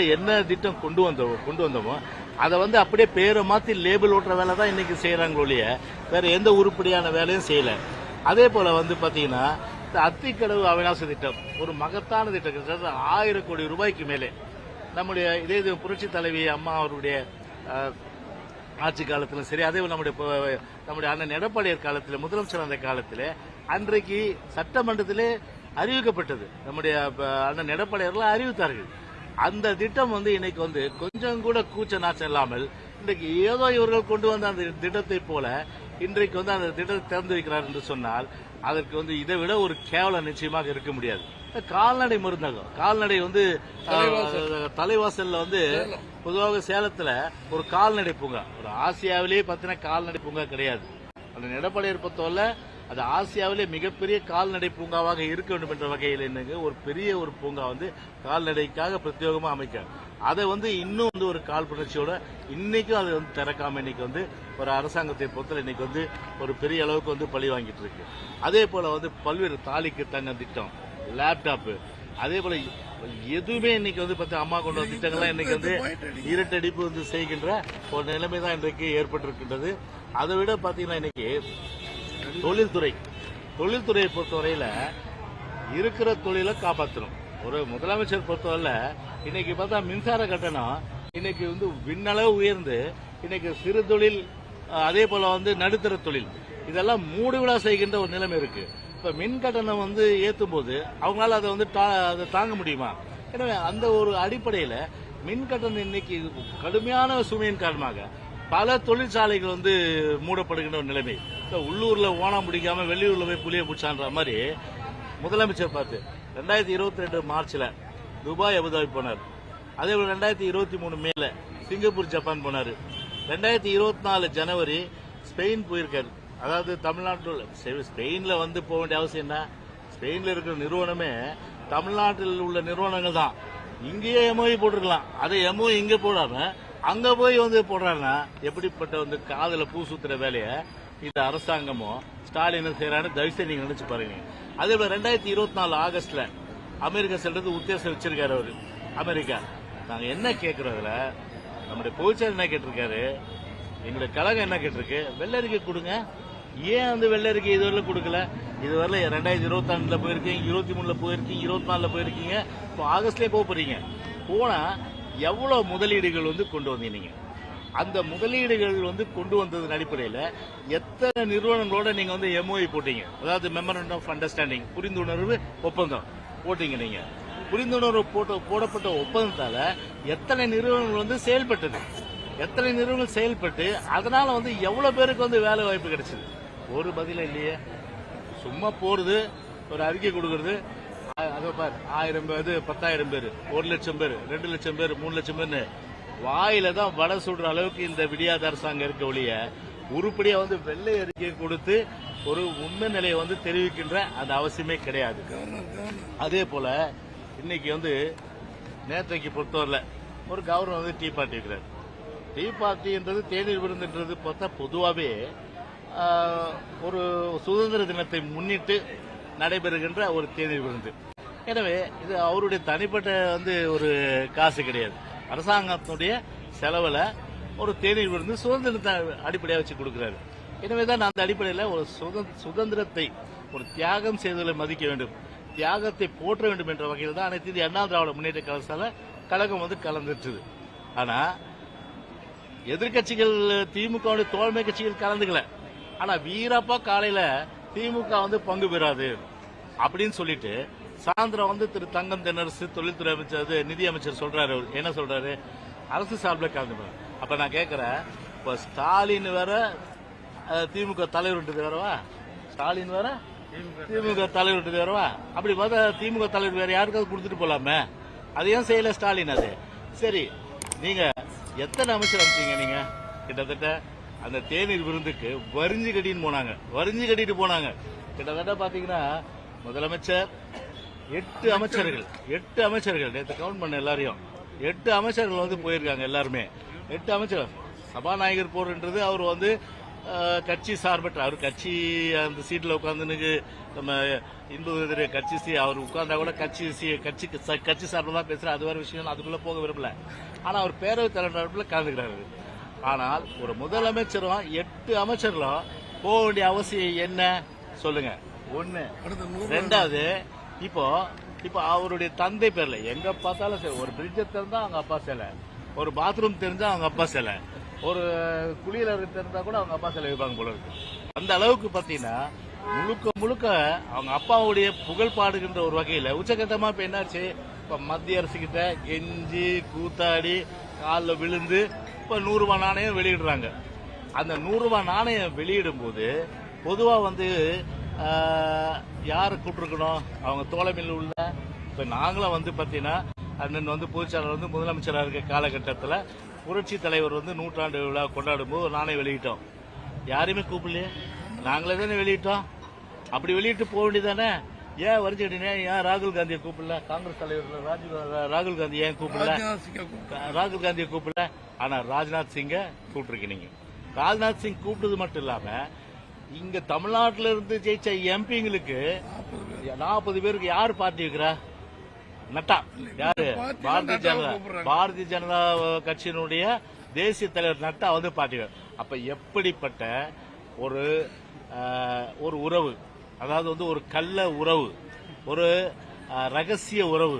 காலத்தில் என்ன திட்டம் கொண்டு வந்தோம் கொண்டு வந்தோமோ அதை வந்து அப்படியே பேரை மாற்றி லேபிள் ஓட்டுற வேலை தான் இன்றைக்கி செய்கிறாங்க ஒழிய வேறு எந்த உருப்படியான வேலையும் செய்யலை. அதே போல் வந்து பார்த்தீங்கன்னா இந்த அத்திக்கடவு அவிநாச திட்டம் ஒரு மகத்தான திட்டம் கிட்டத்தட்ட ஆயிரம் கோடி ரூபாய்க்கு மேலே. நம்முடைய இதே இது புரட்சி தலைவி அம்மா அவருடைய ஆட்சி காலத்திலும் சரி அதே நம்முடைய நம்முடைய அண்ணன் எடப்பாடியார் காலத்தில் முதலமைச்சர் அந்த காலத்தில் அன்றைக்கு சட்டமன்றத்திலே அறிவிக்கப்பட்டது. நம்முடைய அண்ணன் எடப்பாடியார்லாம் அறிவித்தார்கள். அந்த திட்டம் வந்து இன்னைக்கு வந்து கொஞ்சம் கூட கூச்ச நாச்சம் இல்லாமல் இன்றைக்கு ஏதோ இவர்கள் கொண்டு வந்த அந்த திட்டத்தை போல இன்றைக்கு வந்து அந்த திட்டத்தை திறந்து வைக்கிறார் என்று சொன்னால் அதற்கு வந்து இதை விட ஒரு கேவலம் நிச்சயமாக இருக்க முடியாது. கால்நடை மருந்தகம் கால்நடை வந்து தலைவாசல்ல வந்து பொதுவாக சேலத்துல ஒரு கால்நடை பூங்கா. ஒரு ஆசியாவிலேயே பார்த்தீங்கன்னா கால்நடை பூங்கா கிடையாது. அந்த எடப்பாடியார் பொறுத்தவரை அது ஆசியாவிலே மிகப்பெரிய கால்நடை பூங்காவாக இருக்க வேண்டும் என்ற வகையில் என்னங்க ஒரு பெரிய ஒரு பூங்கா வந்து கால்நடைக்காக பிரத்யேகமாக அமைக்க. அதை வந்து இன்னும் வந்து ஒரு கால் புணர்ச்சியோட இன்னைக்கும் அது வந்து திறக்காம இன்னைக்கு வந்து ஒரு அரசாங்கத்தை பொறுத்தல இன்னைக்கு வந்து ஒரு பெரிய அளவுக்கு வந்து பழி வாங்கிட்டு இருக்கு. அதே போல வந்து பல்வேறு தாலிக்கு தங்க திட்டம் லேப்டாப்பு அதே போல எதுவுமே இன்னைக்கு வந்து பார்த்தா அம்மா கொண்டு வந்த திட்டங்கள்லாம் இன்னைக்கு வந்து இரட்டடிப்பு வந்து செய்கின்ற ஒரு நிலைமை தான் இன்றைக்கு ஏற்பட்டிருக்கின்றது. அதை விட பாத்தீங்கன்னா இன்னைக்கு தொழில்துறை. தொழில்துறையை பொறுத்தவரையில் இருக்கிற தொழிலை காப்பாற்றணும் ஒரு முதலமைச்சர் பொறுத்தவரையில் இன்னைக்கு பார்த்தா மின்சார கட்டணம் இன்னைக்கு வந்து விண்ணளவு உயர்ந்து இன்னைக்கு சிறு தொழில் அதே போல வந்து நடுத்தர தொழில். இதெல்லாம் மூடுவிழா செய்கின்ற ஒரு நிலைமை இருக்கு. இப்ப மின் கட்டணம் வந்து ஏற்றும் போது அவங்களால அதை வந்து தா- அதை தாங்க முடியுமா? எனவே அந்த ஒரு அடிப்படையில் மின் கட்டணம் இன்னைக்கு கடுமையான சுமையின் காரணமாக பல தொழிற்சாலைகள் வந்து மூடப்படுகின்ற ஒரு நிலைமை. உள்ளூர்ல ஓணம் பிடிக்காம வெளியூர்ல போய் புளிய பிடிச்சான்ற மாதிரி முதலமைச்சர் பார்த்து ரெண்டாயிரத்தி இருபத்தி ரெண்டு மார்ச்ல துபாய் அபுதாபி போனார். அதே போல ரெண்டாயிரத்தி இருபத்தி மூணு மேல சிங்கப்பூர் ஜப்பான் போனார். ரெண்டாயிரத்தி இருபத்தி நாலு ஜனவரி ஸ்பெயின் போயிருக்காரு. அதாவது தமிழ்நாட்டில் ஸ்பெயின்ல வந்து போக வேண்டிய அவசியம் என்ன? ஸ்பெயின்ல இருக்கிற நிறுவனமே தமிழ்நாட்டில் உள்ள நிறுவனங்கள் தான். இங்கேயே எம்ஓஇ போட்டிருக்கலாம். அதை எம்ஓஇ இங்கே போடாம அங்க போய் வந்து போடுறாருன்னா எப்படிப்பட்ட வந்து காதல பூ சுத்துற வேலையை இந்த அரசாங்கமும் ஸ்டாலின் செய்யறான்னு தயவுசெய்து நீங்க நினைச்சு பாருங்க. அதே போல ரெண்டாயிரத்தி இருபத்தி நாலு ஆகஸ்ட்ல அமெரிக்கா செல்றது உத்தேசம் வச்சிருக்காரு அவரு. அமெரிக்கா. நாங்க என்ன கேட்கிறோம் அதுல நம்முடைய பொதுச்செயல் என்ன கேட்டிருக்காரு? எங்களுடைய கழகம் என்ன கேட்டிருக்கு? வெள்ளரிக்கை கொடுங்க. ஏன் வந்து வெள்ளரிக்கை இதுவரை கொடுக்கல? இதுவரை ரெண்டாயிரத்தி இருபத்தி ரெண்டுல போயிருக்கீங்க இருபத்தி மூணுல போயிருக்கீங்க இருபத்தி நாலுல போயிருக்கீங்க. இப்போ ஆகஸ்ட்லேயே போக போறீங்க. போனா எவ்வளவு முதலீடுகள் வந்து கொண்டு வந்தீங்க அந்த முதலீடுகள் வந்து கொண்டு வந்ததன் அடிப்படையில் எத்தனை நிறுவனங்களோட நீங்க வந்து எம்ஓஐ போட்டீங்க? அதாவது மெமரண்டம் ஆஃப் அண்டர்ஸ்டாண்டிங் புரிந்துணர்வு ஒப்பந்தம் போட்டீங்க நீங்க. புரிந்துணர்வு போட்ட போடப்பட்ட ஒப்பந்தத்தால எத்தனை நிறுவனங்கள் வந்து செயல்பட்டது? எத்தனை நிறுவனங்கள் செயல்பட்டு அதனால வந்து எவ்வளவு பேருக்கு வந்து வேலை வாய்ப்பு கிடைச்சது? ஒரு பதிலும் இல்லையே. சும்மா போறது ஒரு அறிக்கை கொடுக்கறது. அதை பார் ஆயிரம் பேர் இது பத்தாயிரம் பேர் ஒரு லட்சம் பேர் ரெண்டு லட்சம் பேர் மூணு லட்சம் பேர்னு வாயில தான் வடை சுடுற அளவுக்கு இந்த விடியாத அரசாங்கம் இருக்க ஒழிய உருப்படியா வந்து வெள்ளை அறிக்கை கொடுத்து ஒரு உண்மை நிலையை வந்து தெரிவிக்கின்ற அந்த அவசியமே கிடையாது. அதே போல இன்னைக்கு வந்து நேற்றைக்கு பொறுத்தவரையில் ஒரு கவர்னர் வந்து டீ பார்ட்டி இருக்கிறார். டீ பார்ட்டின்றது தேநீர் விருந்துன்றது பார்த்தா பொதுவாகவே ஒரு சுதந்திர தினத்தை முன்னிட்டு நடைபெறுகின்ற ஒரு தேநீர் விருந்து. எனவே இது அவருடைய தனிப்பட்ட வந்து ஒரு காசு கிடையாது. அரசாங்கத்தினுடைய செலவில் ஒரு தேநீர் விருந்து சுதந்திரத்தை அடிப்படையாக வச்சு கொடுக்கிறாரு. எனவே தான் அந்த அடிப்படையில் ஒரு சுதந்திர- சுதந்திரத்தை ஒரு தியாகம் செய்தலை மதிக்க வேண்டும். தியாகத்தை போற்ற வேண்டும் என்ற வகையில் தான் அனைத்து இந்திய அண்ணா திராவிட முன்னேற்ற கழகத்தால் கழகம் வந்து கலந்துட்டுது. ஆனா எதிர்க்கட்சிகள் திமுக தோழமை கட்சிகள் கலந்துக்கல. ஆனா வீரப்பா காலையில திமுக வந்து பங்கு பெறாது அப்படின்னு சொல்லிட்டு சாயந்தரம் வந்து திரு தங்கம் தென்னரசு தொழில்துறை அமைச்சர் அது நிதி அமைச்சர் சொல்றாரு என்ன சொல்றாரு? அரசு சார்பில் கலந்து அப்ப நான் கேக்குறேன் இப்ப ஸ்டாலின் வேற திமுக தலைவர் வேறவா? ஸ்டாலின் வேற திமுக தலைவர் வேறவா? அப்படி பார்த்தா திமுக தலைவர் வேற யாருக்காவது கொடுத்துட்டு போலாமே? அது ஏன் செய்யல ஸ்டாலின் அது? சரி நீங்க எத்தனை அமைச்சர் அமைச்சீங்க நீங்க? கிட்டத்தட்ட அந்த தேநீர் விருந்துக்கு வரிஞ்சு கட்டின்னு போனாங்க. வரிஞ்சு கட்டிட்டு போனாங்க. கிட்டத்தட்ட பாத்தீங்கன்னா முதலமைச்சர் எட்டு அமைச்சர்கள் எட்டு அமைச்சர்கள். நேற்று கவுண்ட் பண்ண எல்லாரையும். எட்டு அமைச்சர்கள் வந்து போயிருக்காங்க எல்லாருமே. எட்டு அமைச்சர் சபாநாயகர் போர்ன்றது அவர் வந்து கட்சி சார்பற்ற அவர் கட்சி அந்த சீட்டில் உட்காந்துனுக்கு நம்ம இந்து எதிர கட்சி சி அவர் உட்கார்ந்தா கூட கட்சி சி கட்சிக்கு ச- கட்சி சார்பில் தான் பேசுகிற அது வேறு விஷயம் அதுக்குள்ளே போக விரும்பல. ஆனால் அவர் பேரவைத் தலைவர் கலந்துக்கிறாரு. ஆனால் ஒரு முதலமைச்சரும் எட்டு அமைச்சர்களும் போக வேண்டிய அவசியம் என்ன? சொல்லுங்க. ஒன்று ரெண்டாவது இப்போ இப்போ அவருடைய தந்தை பேர்ல எங்க பார்த்தாலும் சரி ஒரு பிரிட்ஜை திறந்தா அவங்க அப்பா சிலை. ஒரு பாத்ரூம் தெரிஞ்சா அவங்க அப்பா சிலை. ஒரு குளியலறை தெரிஞ்சா கூட அவங்க அப்பா சிலை வைப்பாங்க போல இருக்கு. அந்த அளவுக்கு பார்த்தீங்கன்னா முழுக்க முழுக்க அவங்க அப்பாவுடைய புகழ் பாடுகின்ற ஒரு வகையில் உச்சகட்டமா இப்ப என்னாச்சு? இப்ப மத்திய அரசு கெஞ்சி கூத்தாடி காலில் விழுந்து இப்ப நூறு ரூபாய் நாணயம் வெளியிடுறாங்க. அந்த நூறு ரூபாய் நாணயம் வெளியிடும் போது பொதுவா வந்து யாரை கூப்பிட்டுருக்கணும்? அவங்க தோழமையில் உள்ள. இப்ப நாங்களும் வந்து பாத்தீங்கன்னா அண்ணன் வந்து பொதுச்செயலாளர் வந்து முதலமைச்சராக இருக்க காலகட்டத்தில் புரட்சி தலைவர் வந்து நூற்றாண்டு விழா கொண்டாடும் போது நாணயம் வெளியிட்டோம். யாரையுமே கூப்பிடலையே? நாங்களே தானே வெளியிட்டோம். அப்படி வெளியிட்டு போக வேண்டியதானே? ஏன் வரிச்சுக்கிட்டீங்க ஏன் ராகுல் காந்தியை கூப்பிடல? காங்கிரஸ் தலைவர் ராஜீவ் ராகுல் காந்தி ஏன் கூப்பிடல? ராகுல் காந்தியை கூப்பிடல. ஆனா ராஜ்நாத் சிங்கை கூப்பிட்டுருக்கீங்க ராஜ்நாத் சிங் கூப்பிட்டது மட்டும் இல்லாம இங்க தமிழ்நாட்டில இருந்து ஜெயிச்ச எம்பிங்களுக்கு நாற்பது பேருக்கு யார் பார்ட்டி வைக்கிறா? நட்டா. யாரு? பாரதிய ஜனதா பாரதிய ஜனதா கட்சியினுடைய தேசிய தலைவர் நட்டா வந்து பார்ட்டி அப்ப எப்படிப்பட்ட ஒரு ஒரு உறவு? அதாவது வந்து ஒரு கள்ள உறவு ஒரு ரகசிய உறவு.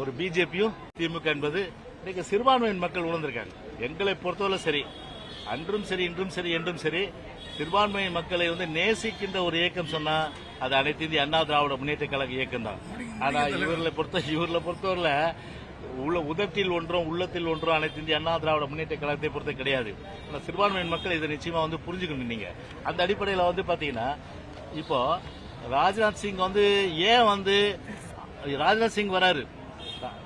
ஒரு பிஜேபியும் திமுக என்பது இன்னைக்கு சிறுபான்மையின் மக்கள் உணர்ந்திருக்காங்க. எங்களை பொறுத்தவரை சரி. அன்றும் சரி இன்றும் சரி என்றும் சரி. சிறுபான்மையின் மக்களை வந்து நேசிக்கின்ற ஒரு இயக்கம் சொன்னா அது அனைத்து இந்திய அண்ணா திராவிட முன்னேற்ற கழக இயக்கம் தான். ஆனா இவர்களை பொறுத்த இவர்களை பொறுத்தவரையில உள்ள உதட்டில் ஒன்றும் உள்ளத்தில் ஒன்றும் அனைத்து இந்திய அண்ணா திராவிட முன்னேற்ற கழகத்தை பொறுத்த கிடையாது. ஆனா சிறுபான்மையின் மக்கள் இதை நிச்சயமா வந்து புரிஞ்சுக்கணும் நீங்க. அந்த அடிப்படையில் வந்து பாத்தீங்கன்னா இப்போ ராஜ்நாத் சிங் வந்து ஏன் வந்து ராஜ்நாத் சிங் வராரு?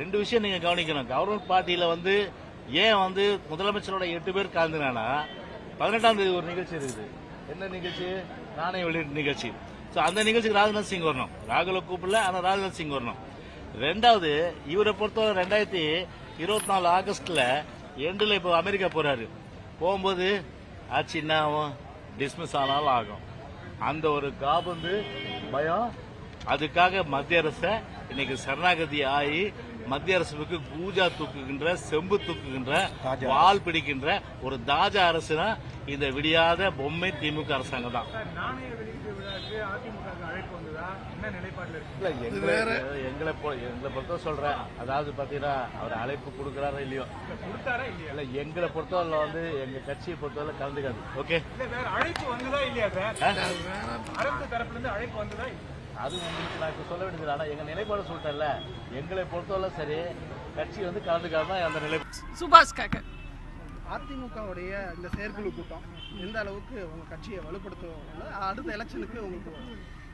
ரெண்டு விஷயம் நீங்க கவனிக்கணும். கவர்மெண்ட் பார்ட்டியில வந்து ஏன் வந்து முதலமைச்சரோட எட்டு பேர் கலந்துனானா பதினெட்டாம் தேதி ஒரு நிகழ்ச்சி இருக்குது. என்ன நிகழ்ச்சி? நாணய வெளியீட்டு நிகழ்ச்சி. ஸோ அந்த நிகழ்ச்சிக்கு ராஜ்நாத் சிங் வரணும். ராகுல கூப்பிடல ஆனால் ராஜ்நாத் சிங் வரணும். ரெண்டாவது இவரை பொறுத்தவரை ரெண்டாயிரத்தி இருபத்தி நாலு ஆகஸ்ட்ல எண்டில் இப்போ அமெரிக்கா போறாரு. போகும்போது ஆச்சு என்ன ஆகும்? டிஸ்மிஸ் ஆனாலும் ஆகும். அந்த ஒரு காபந்து பயம் அதுக்காக மத்திய அரசை இன்னைக்கு சரணாகதி ஆகி மத்திய அரசுக்கு பூஜா தூக்குகின்ற செம்பு தூக்குகின்ற வால் பிடிக்கின்ற ஒரு தாஜா அரசுனா இந்த விடியாத பொம்மை திமுக அரசாங்கம் தான் எங்களை எங்களை பொ- எங்களை பொறுத்த சொல்றேன். அதாவது பாத்தீங்கன்னா அவர் அழைப்பு கொடுக்கறாரோ இல்லையோ? இல்ல எங்களை பொறுத்தவரை வந்து எங்க கட்சியை பொறுத்தவரை கலந்துக்காது. ஓகே அழைப்பு வந்ததா இல்லையா சார்? அரசு தரப்புல இருந்து அழைப்பு வந்ததா இல்லையா? அது உங்களுக்கு நான் இப்ப சொல்ல வேண்டியது ஆனா எங்க நிலைப்பாடு சொல்லிட்டேன்ல எங்களை பொறுத்தவரை சரி கட்சி வந்து கலந்துக்காது தான் அந்த நிலை சுபாஷ் காக்க அதிமுகவுடைய இந்த செயற்குழு கூட்டம் எந்த அளவுக்கு உங்க கட்சியை வலுப்படுத்தும் அடுத்த எலெக்ஷனுக்கு உங்களுக்கு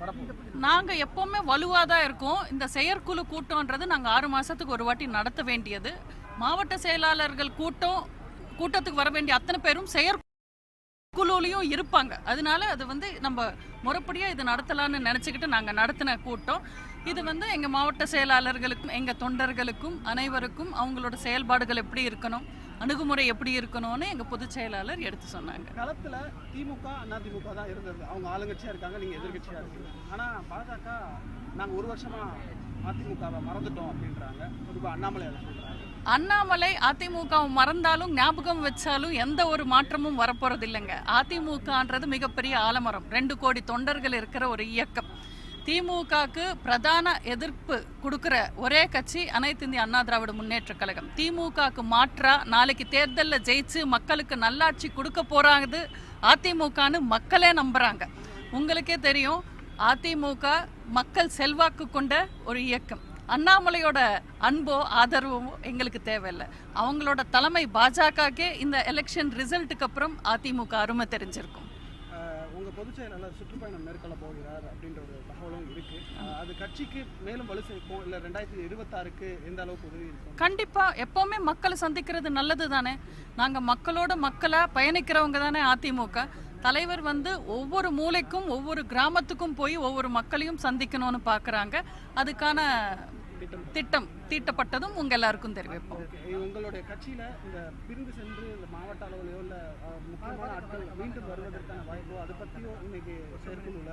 படப்போம் நாங்க எப்பவுமே வலுவா தான் இருக்கோம். இந்த செயற்குழு கூட்டம்ன்றது நாங்க ஆறு மாசத்துக்கு ஒரு வாட்டி நடத்த வேண்டியது. மாவட்ட செயலாளர்கள் கூட்டம் கூட்டத்துக்கு வர வேண்டிய அத்தனை பேரும் குழுலையும் இருப்பாங்க. அதனால அது வந்து நம்ம முறைப்படியா இது நடத்தலாம்னு நினச்சிக்கிட்டு நாங்கள் நடத்தின கூட்டம். இது வந்து எங்கள் மாவட்ட செயலாளர்களுக்கும் எங்கள் தொண்டர்களுக்கும் அனைவருக்கும் அவங்களோட செயல்பாடுகள் எப்படி இருக்கணும் அணுகுமுறை எப்படி இருக்கணும்னு எங்க பொதுச் செயலாளர் எடுத்து சொன்னாங்க. களத்துல திமுக அதிமுக தான் இருந்தது. அவங்க ஆளுங்கட்சியா இருக்காங்க நீங்க எதிர்கட்சியா இருக்கீங்க. ஆனா பாஜக நாங்க ஒரு வருஷமா அதிமுகவை மறந்துட்டோம் அப்படின்றாங்க. குறிப்பா அண்ணாமலை அதை சொல்றாங்க அண்ணாமலை அதிமுகவை மறந்தாலும் ஞாபகம் வச்சாலும் எந்த ஒரு மாற்றமும் வரப்போறது இல்லைங்க அதிமுகன்றது மிகப்பெரிய ஆலமரம். ரெண்டு கோடி தொண்டர்கள் இருக்கிற ஒரு இயக்கம். திமுகக்கு பிரதான எதிர்ப்பு கொடுக்குற ஒரே கட்சி அனைத்து இந்திய அண்ணா திராவிட முன்னேற்ற கழகம். திமுகக்கு மாற்றா நாளைக்கு தேர்தலில் ஜெயிச்சு மக்களுக்கு நல்லாட்சி கொடுக்க போறாங்க அதிமுகன்னு மக்களே நம்புறாங்க. உங்களுக்கே தெரியும் அதிமுக மக்கள் செல்வாக்கு கொண்ட ஒரு இயக்கம். அண்ணாமலையோட அன்போ ஆதரவோ எங்களுக்கு தேவையில்லை. அவங்களோட தலைமை பாஜகக்கே இந்த எலெக்ஷன் ரிசல்ட்டுக்கு அப்புறம் அதிமுக அருமை தெரிஞ்சிருக்கும். உங்க சுற்றுப்பயணம் மேற்கொள்ள போகிறார் அப்படின்ற ஒரு தகவலும் இருக்கு. அது கட்சிக்கு மேலும் வலு சேர்க்கும் இல்ல ரெண்டாயிரத்தி இருபத்தாறுக்கு எந்த அளவுக்கு உதவி இருக்கும்? கண்டிப்பா எப்பவுமே மக்களை சந்திக்கிறது நல்லது தானே? நாங்க மக்களோட மக்களை பயணிக்கிறவங்க தானே அதிமுக. தலைவர் வந்து ஒவ்வொரு மூலைக்கும் ஒவ்வொரு கிராமத்துக்கும் போய் ஒவ்வொரு மக்களையும் சந்திக்கணும்னு பார்க்குறாங்க அதுக்கான திட்டம். தீட்டப்பட்டதும் உங்க எல்லாருக்கும் தெரிவிப்போம் உங்களுடைய கட்சியில இந்த பிரிந்து சென்று இந்த மாவட்ட அளவுலையோ இல்ல முக்கியமான ஆட்கள் மீண்டும் வருவதற்கான வாய்ப்போ அதை பத்தியும் இன்னைக்கு செயற்குழுல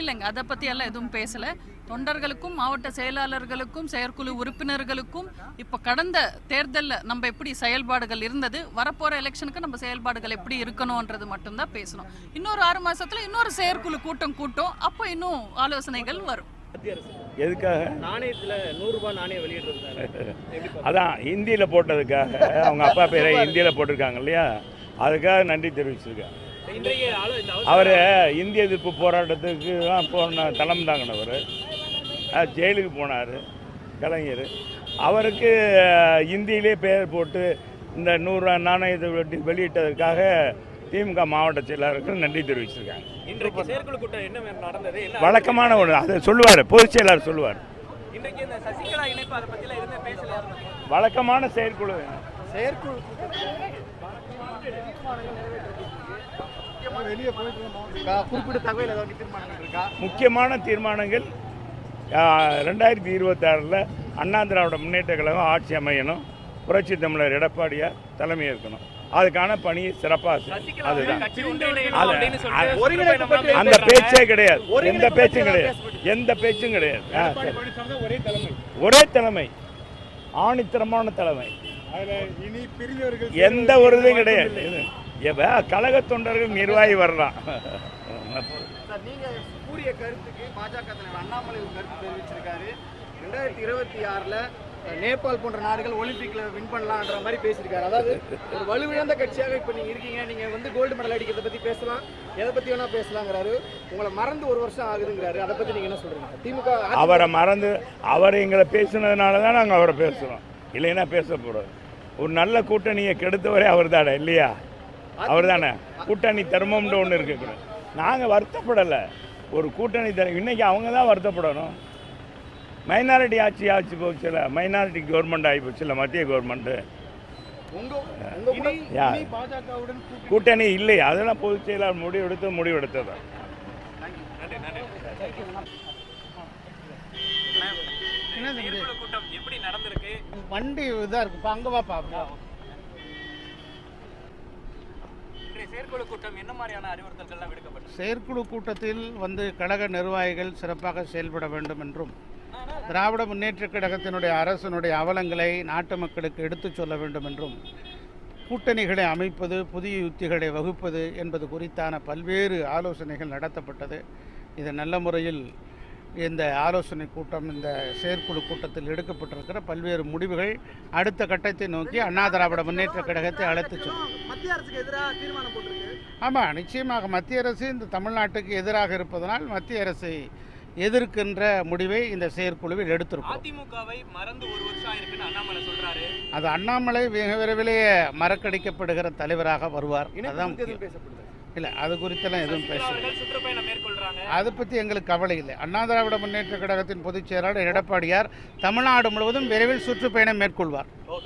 இல்லைங்க அதை பத்தி எல்லாம் எதுவும் பேசல. தொண்டர்களுக்கும் மாவட்ட செயலாளர்களுக்கும் செயற்குழு உறுப்பினர்களுக்கும் இப்போ கடந்த தேர்தலில் நம்ம எப்படி செயல்பாடுகள் இருந்தது வரப்போற எலெக்ஷனுக்கு நம்ம செயல்பாடுகள் எப்படி இருக்கணும்ன்றது மட்டும்தான் பேசணும். இன்னொரு ஆறு மாசத்துல இன்னொரு செயற்குழு கூட்டம் கூட்டம் அப்போ இன்னும் ஆலோசனைகள் வரும். எதுக்காக? நாணயத்துல நூறு ரூபாய் நாணயம் வெளியிட்டிருந்தாரு அதான் ஹிந்தியில் போட்டதுக்காக. அவங்க அப்பா பேரை ஹிந்தியில் போட்டிருக்காங்க இல்லையா? அதுக்காக நன்றி தெரிவிச்சிருக்காங்க அவர் இந்திய எதிர்ப்பு போராட்டத்துக்கு தான் போன தளம் தாங்கினவர் ஜெயிலுக்கு போனார் கலைஞர். அவருக்கு இந்தியிலே பெயர் போட்டு இந்த நூறு நாணயத்தை வெளியிட்டதற்காக திமுக மாவட்ட செயலாளருக்கு நன்றி தெரிவிச்சிருக்காங்க. இன்றைக்கு செயற்குழு கூட்டம் என்ன நடந்தது? என்ன வழக்கமான ஒன்று அதை சொல்லுவார் பொதுச் செயலாளர் சொல்லுவார். இன்றைக்கு இந்த சசிகலா இணைப்பு அதை பத்திலாம் எதுவுமே பேசல வழக்கமான செயற்குழு செயற்குழு முக்கியமான தீர்மானங்கள் ரெண்டாயிரத்தி இருபத்தாறில் அண்ணா திராவிட முன்னேற்ற கழகம் ஆட்சி அமையணும். புரட்சி தமிழர் எடப்பாடியார் தலைமை ஏற்கணும். அதுக்கான பணியை சிறப்பாக அதுதான். அந்த பேச்சே கிடையாது. எந்த பேச்சும் கிடையாது. எந்த பேச்சும் கிடையாது. ஒரே தலைமை. ஒரே தலைமை. ஆணித்தரமான தலைமை. எந்த ஒரு இதுவும் கிடையாது. கழக தொண்டர்கள் நிர்வாகி வரலாம் கூறிய கருத்துக்கு பாஜக தலைவர் அண்ணாமலை கருத்து தெரிவிச்சிருக்காரு. ரெண்டாயிரத்தி இருபத்தி ஆறுல நேபாள் போன்ற நாடுகள் ஒலிம்பிக்ல வின் பண்ணலாம்ன்ற மாதிரி பேசியிருக்காரு. அதாவது ஒரு வலுவிழந்த கட்சியாக இப்போ நீங்க இருக்கீங்க. நீங்க வந்து கோல்டு மெடல் அடிக்கிறத பத்தி பேசலாம். எதை பத்தி வேணா பேசலாங்கிறாரு. உங்களை மறந்து ஒரு வருஷம் ஆகுதுங்கிறாரு. அதை பத்தி நீங்க என்ன சொல்றீங்க? திமுக அவரை மறந்து அவர் எங்களை பேசுனதுனால தான் நாங்கள் அவரை பேசுகிறோம் இல்லைன்னா பேச போகிறோம் ஒரு நல்ல கூட்டணியை கெடுத்தவரே அவர் தானே இல்லையா? அவர் தானே. கூட்டணி தர்மம்னு ஒன்று இருக்கு நாங்கள் வருத்தப்படலை. ஒரு கூட்டணி தர்மம் இன்னைக்கு அவங்க தான் வருத்தப்படணும். மைனாரிட்டி ஆட்சி ஆட்சி போச்சுல மைனாரிட்டி கவர்மெண்ட் ஆகி போச்சுல மத்திய கவர்மெண்ட்டு பாஜகவுடன் கூட்டணி. இல்லை. அதெல்லாம் பொதுச் செயலாளர் முடிவெடுத்து முடிவெடுத்தது. செயற்குழு கூட்டம் எப்படி நடந்திருக்கு? வண்டி இதா இருக்கு. இப்போ அங்கே வாப்பா இன்றைய செயற்குழு கூட்டம் என்ன மாதிரியான அறிவுறுத்தல்கள்லாம் விடுக்கப்பட்டது? செயற்குழு கூட்டத்தில் வந்து கழக நிர்வாகிகள் சிறப்பாக செயல்பட வேண்டும் என்றும் திராவிட முன்னேற்றக் கழகத்தினுடைய அரசனுடைய அவலங்களை நாட்டு மக்களுக்கு எடுத்துச் சொல்ல வேண்டும் என்றும் கூட்டணிகளை அமைப்பது புதிய யுத்திகளை வகுப்பது என்பது குறித்தான பல்வேறு ஆலோசனைகள் நடத்தப்பட்டது. இது நல்ல முறையில் இந்த ஆலோசனை கூட்டம் இந்த செயற்குழு கூட்டத்தில் எடுக்கப்பட்டிருக்கிற பல்வேறு முடிவுகள் அடுத்த கட்டத்தை நோக்கி அண்ணா திராவிட முன்னேற்றக் கழகத்தை அழைத்துச் செல்லும். மத்திய அரசுக்கு எதிராக தீர்மானம் போட்டிருக்கு. ஆமாம் நிச்சயமாக மத்திய அரசு இந்த தமிழ்நாட்டுக்கு எதிராக இருப்பதனால் மத்திய அரசை எதிர்க்கின்ற முடிவை இந்த செயற்குழுவில் எடுத்திருக்கிறோம். அதிமுகவை மறந்து ஒரு வருஷம் ஆயிருக்குன்னு அண்ணாமலை சொல்றாரு. அது அண்ணாமலை மிக விரைவிலேயே மறக்கடிக்கப்படுகிற தலைவராக வருவார். பேசப்படுது? இல்லை அது குறித்தெல்லாம் எதுவும் பேசல. அவர்கள் சுற்றுப்பயணம் மேற்கொள்றாங்க. அதை பற்றி எங்களுக்கு கவலை இல்லை. அண்ணா திராவிட முன்னேற்ற கழகத்தின் பொதுச் செயலாளர் எடப்பாடியார் தமிழ்நாடு முழுவதும் விரைவில் சுற்றுப்பயணம் மேற்கொள்வார்.